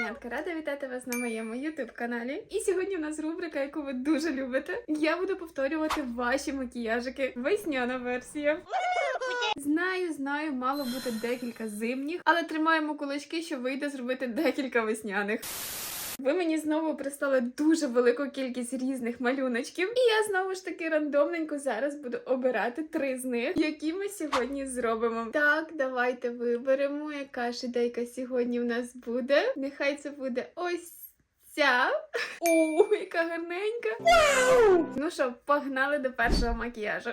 кошенятка, рада вітати вас на моєму youtube каналі. І сьогодні у нас рубрика, яку ви дуже любите. Я буду повторювати ваші макіяжики. Весняна версія. Знаю, знаю, мало бути декілька зимніх, але тримаємо кулачки, що вийде зробити декілька весняних. Ви мені знову прислали дуже велику кількість різних малюночків, і я знову ж таки рандомненько зараз буду обирати три з них, які ми сьогодні зробимо. Так, давайте виберемо, яка ж ідейка сьогодні в нас буде. Нехай це буде ось. Ця О, яка гарненька. Ну що, погнали до першого макіяжу.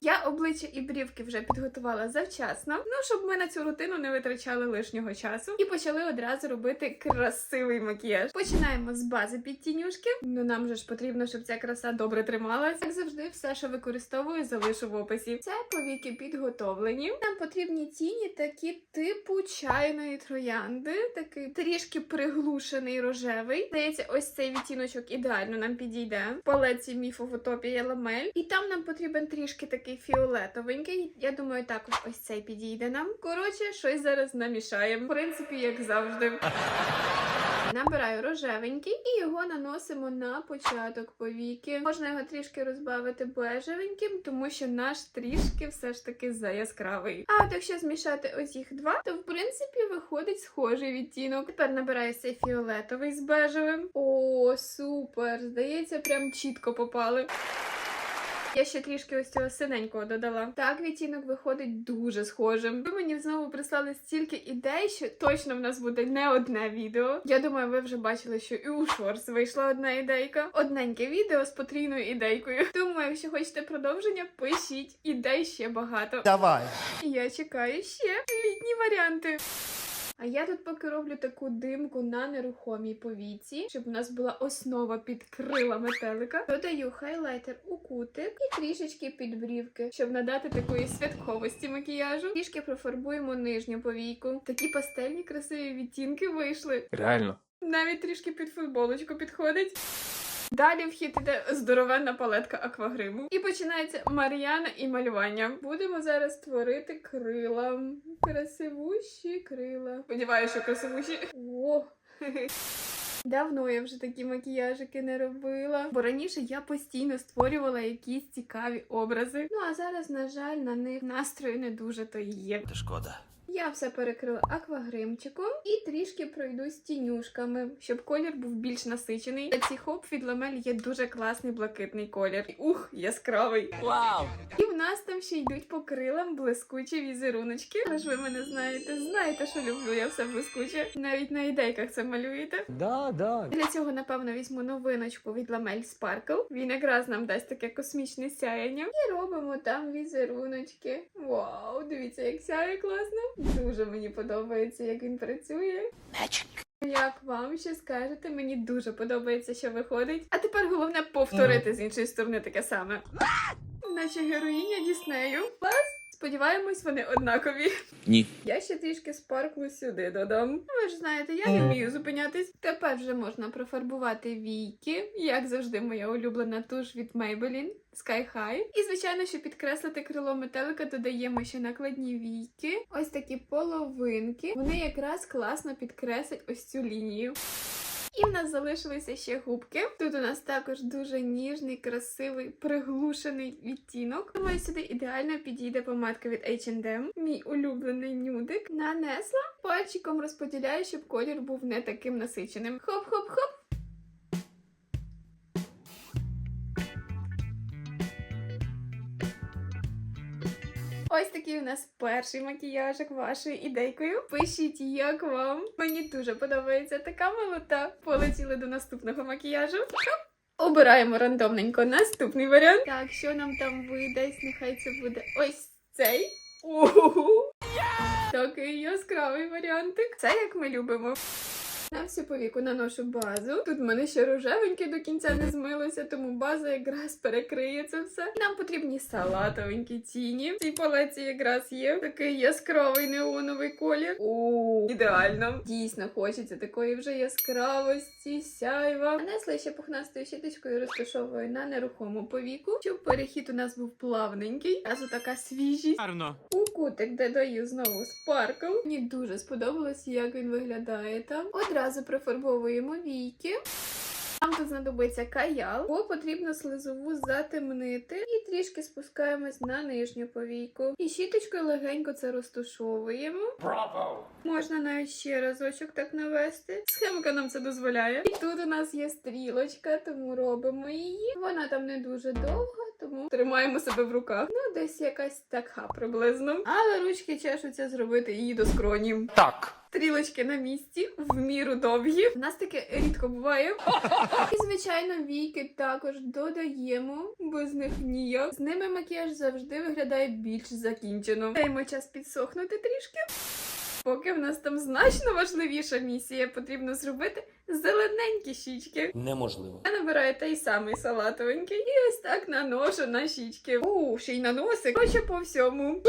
Я обличчя і брівки вже підготувала завчасно, ну щоб ми на цю рутину не витрачали лишнього часу. І почали одразу робити красивий макіяж. Починаємо з бази під тінюшки. Ну нам же ж потрібно, щоб ця краса добре трималась. Як завжди, все, що використовую, залишу в описі. Це повіки підготовлені. Нам потрібні тіні, такі типу чайної троянди, такий трішки приглушений рожевий. Здається, ось цей відтіночок ідеально нам підійде. В палеці міфофотопія ламель. І там нам потрібен трішки такий фіолетовенький. Я думаю, також ось цей підійде нам. Коротше, щось зараз намішаємо. В принципі, як завжди. Набираю рожевенький і його наносимо на початок повіки. Можна його трішки розбавити бежевеньким, тому що наш трішки все ж таки заяскравий. А от якщо змішати ось їх два, то в принципі виходить схожий відтінок. Тепер набираю цей фіолетовий з бежевим. О, супер! Здається, прям чітко попали. Я ще трішки ось цього синенького додала. Так, відтінок виходить дуже схожим. Ви мені знову прислали стільки ідей, що точно в нас буде не одне відео. Я думаю, ви вже бачили, що і у шорс вийшла одна ідейка. Одненьке відео з потрійною ідейкою. Тому, якщо хочете продовження, пишіть ідей ще багато. Давай. Я чекаю ще літні варіанти. А я тут поки роблю таку димку на нерухомій повіці, щоб у нас була основа під крила метелика. Додаю хайлайтер у кутик і трішечки під брівки, щоб надати такої святковості макіяжу. Трішки профарбуємо нижню повійку. Такі пастельні красиві відтінки вийшли. Реально. Навіть трішки під футболочку підходить. Далі в хід іде здоровенна палетка аквагриму. І починається Мар'яна і малювання. Будемо зараз створити крила. Красивущі крила. Сподіваюся, що красивущі. О! Давно я вже такі макіяжики не робила, бо раніше я постійно створювала якісь цікаві образи. Ну а зараз, на жаль, на них настрою не дуже то є. Та шкода. Я все перекрила аквагримчиком і трішки пройду з тінюшками, щоб колір був більш насичений. Та ці хоп від ламель є дуже класний блакитний колір. Ух, яскравий. Вау! І в нас там ще йдуть по крилам блискучі візеруночки. Але ж ви мене знаєте, знаєте, що люблю я все блискуче. Навіть на ідейках це малюєте. Да, да. Для цього, напевно, візьму новиночку від Ламель Sparkle. Він якраз нам дасть таке космічне сяяння. І робимо там візеруночки. Вау, дивіться, як сяє класно. Дуже мені подобається, як він працює. Як вам ще скажете, мені дуже подобається, що виходить. А тепер головне повторити з іншої сторони таке саме. Наша героїня Діснею. Клас! Сподіваємось, вони однакові. Ні. Я ще трішки спарклу сюди додам. Ви ж знаєте, я не вмію зупинятись. Тепер вже можна профарбувати війки, як завжди, моя улюблена туш від Maybelline Sky High. І, звичайно, щоб підкреслити крило метелика, додаємо ще накладні війки. Ось такі половинки. Вони якраз класно підкреслять ось цю лінію. І в нас залишилися ще губки. Тут у нас також дуже ніжний, красивий, приглушений відтінок. Думаю, сюди ідеально підійде помадка від H&M. Мій улюблений нюдик. Нанесла. Пальчиком розподіляю, щоб колір був не таким насиченим. Хоп-хоп-хоп. Ось такий у нас перший макіяжик вашою ідейкою. Пишіть, як вам. Мені дуже подобається така милота. Полетіли до наступного макіяжу. Обираємо рандомненько наступний варіант. Так, що нам там видасть? Нехай це буде ось цей. Такий яскравий варіантик. Це як ми любимо. На всю повіку наношу базу. Тут в мене ще рожевеньке до кінця не змилося, тому база якраз перекриє це все. Нам потрібні салатовенькі тіні. В цій палеці якраз є такий яскравий неоновий колір. О, ідеально. Дійсно хочеться такої вже яскравості, сяйва. Нанесла ще пухнастою щіточкою розташовую на нерухому повіку, щоб перехід у нас був плавненький. Разу така свіжість. Гарно. У кутик додаю знову спаркл. Мені дуже сподобалось, як він виглядає там. Одразу Одразу профарбовуємо війки. Нам тут знадобиться каял, бо потрібно слизову затемнити і трішки спускаємось на нижню повійку. І щіточкою легенько це розтушовуємо. Браво! Можна навіть ще разочок так навести. Схемка нам це дозволяє. І тут у нас є стрілочка, тому робимо її. Вона там не дуже довга, тому тримаємо себе в руках. Ну, десь якась така приблизно. Але ручки чешуться зробити її до скронів. Так. Стрілочки на місці, в міру довгі. У нас таке рідко буває. І, звичайно, війки також додаємо, без них ніяк. З ними макіяж завжди виглядає більш закінчено. Даємо час підсохнути трішки. Поки в нас там значно важливіша місія, потрібно зробити зелененькі щічки. Неможливо. Я набираю той самий салатовенький і ось так наношу на щічки. У, ще й на носик. Хоче по всьому.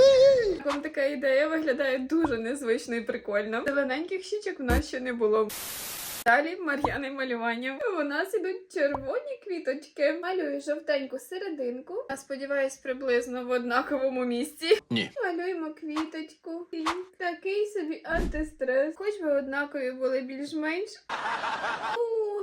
Вам така ідея виглядає дуже незвично і прикольно. Зелененьких щічок в нас ще не було. Далі мар'яне малювання. У нас ідуть червоні квіточки. Малюю жовтеньку серединку. Я сподіваюсь, приблизно в однаковому місці. Ні. Малюємо квіточку. І такий собі антистрес. Хоч би однакові були більш-менш.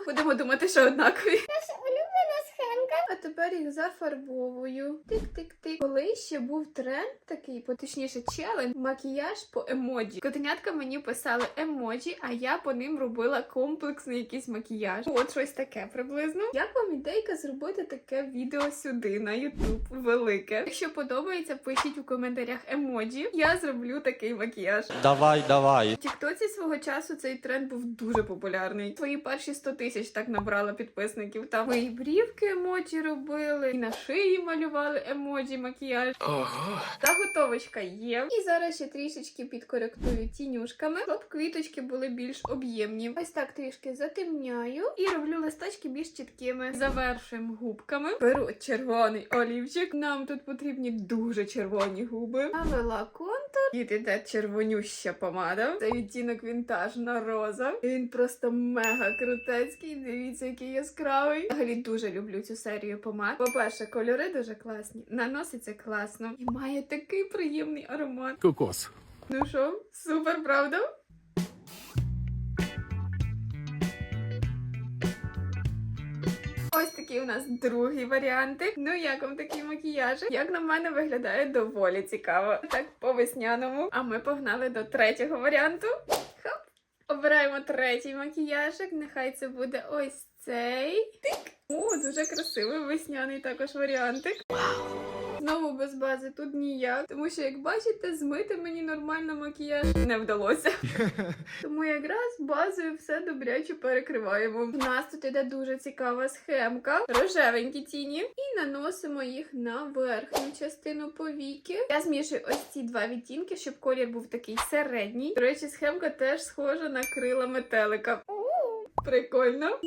Будемо думати, що однакові. Наша улюблена схемка. А тепер їх зафарбовую. Тик-тик-тик. Коли ще був тренд такий, по- точніше, челендж, макіяж по емоджі. Котенятка мені писали емоджі, а я по ним робила комплексний якийсь макіяж. От щось таке приблизно. Як вам ідейка зробити таке відео сюди на Ютуб велике? Якщо подобається, пишіть у коментарях емоджі. Я зроблю такий макіяж. Давай, давай. В Тіктоці свого часу цей тренд був дуже популярний. Свої перші 100 тисяч так набрала підписників. Там і брівки емоджі робили, і на шиї малювали емоджі, макіяж. Ого. Заготовочка є. І зараз ще трішечки підкоректую тінюшками, щоб квіточки були більш об'ємні. Ось так трішки затемняю і роблю листочки більш чіткими. Завершуємо губками. Беру червоний олівчик. Нам тут потрібні дуже червоні губи. Навела контур. І іде червонюща помада. Це відтінок вінтажна роза. Він просто мега крутецький. Дивіться, який яскравий. Взагалі дуже люблю цю серію помад. По-перше, кольори дуже класні, наноситься класно і має такий приємний аромат. Кокос. Ну що, супер, правда? Ось такий у нас другий варіантик. Ну як вам такий макіяж? Як на мене виглядає доволі цікаво. Так по весняному. А ми погнали до третього варіанту. Хоп! Обираємо третій макіяжик. Нехай це буде ось цей. Тик! О, дуже красивий весняний також варіантик. Знову без бази тут ніяк, тому що, як бачите, змити мені нормально макіяж не вдалося. Тому якраз базою все добряче перекриваємо. У нас тут іде дуже цікава схемка. Рожевенькі тіні. І наносимо їх на верхню частину повіки. Я змішую ось ці два відтінки, щоб колір був такий середній. До речі, схемка теж схожа на крила метелика. Прикольно.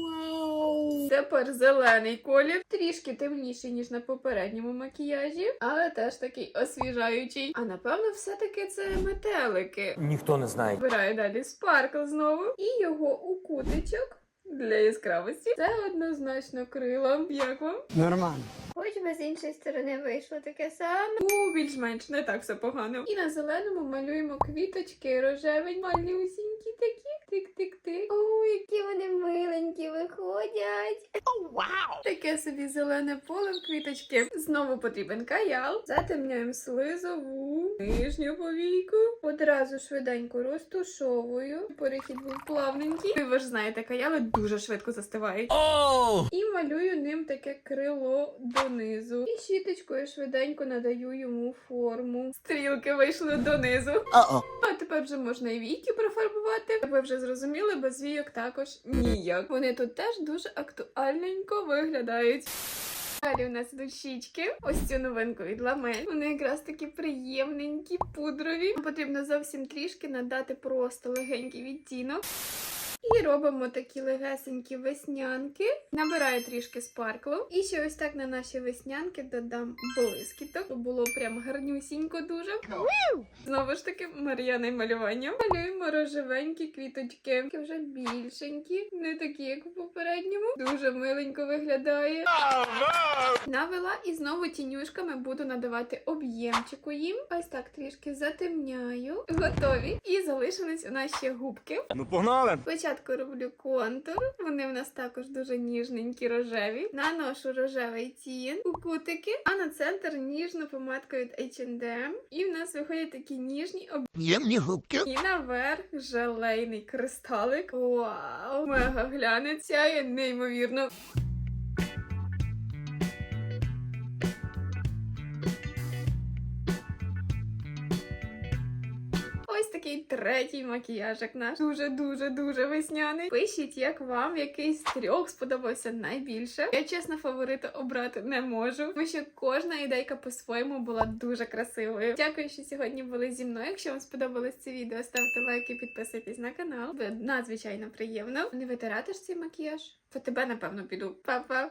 Тепер зелений колір, трішки темніший, ніж на попередньому макіяжі, але теж такий освіжаючий. А напевно, все-таки це метелики. Ніхто не знає. Вибираю далі спаркл знову і його у кутичок. Для яскравості це однозначно крила. Як вам? Нормально. Хоч би з іншої сторони вийшло таке саме. У більш-менш не так все погано. І на зеленому малюємо квіточки рожевень, малюсінькі такі. Тик-тик-тик. О, які вони миленькі виходять. Таке собі зелене поле в квіточки. Знову потрібен каял. Затемняємо слизову, нижню повійку. Одразу швиденько розтушовую. Перехід був плавненький. Ви ж знаєте, каяли дуже швидко застивають. Оу! І малюю ним таке крило донизу. І щіточкою швиденько надаю йому форму. Стрілки вийшли донизу. О-о. А тепер вже можна і війки профарбувати. Ви вже зрозуміли, без війок також ніяк. Вони тут теж дуже актуальненько виглядають. Далі у нас ідуть щічки. Ось цю новинку від ламель. Вони якраз такі приємненькі, пудрові. Потрібно зовсім трішки надати просто легенький відтінок. І робимо такі легесенькі веснянки. Набираю трішки спарклу. І ще ось так на наші веснянки додам блискіток. Було прям гарнюсінько дуже. Знову ж таки, Мар'яне малювання. Малюємо рожевенькі квіточки. Такі вже більшенькі, не такі, як у попередньому. Дуже миленько виглядає. Навела і знову тінюшками буду надавати об'ємчику їм. Ось так трішки затемняю. Готові. І залишились у нас ще губки. Ну погнали. Спочатку роблю контур. Вони в нас також дуже ніжненькі, рожеві. Наношу рожевий тін у кутики, а на центр ніжну помадку від H&M. І в нас виходять такі ніжні об'ємні губки. і наверх желейний кристалик. Вау! Мега глянеться, я неймовірно. Третій макіяжик наш. Дуже дуже дуже весняний. Пишіть, як вам який з трьох сподобався найбільше. Я чесно фаворита обрати не можу, тому що кожна ідейка по-своєму була дуже красивою. Дякую, що сьогодні були зі мною. Якщо вам сподобалось це відео, ставте лайки, підписуйтесь на канал. Буде надзвичайно приємно. Не витиратиш цей макіяж? По тебе, напевно, піду. Па-па!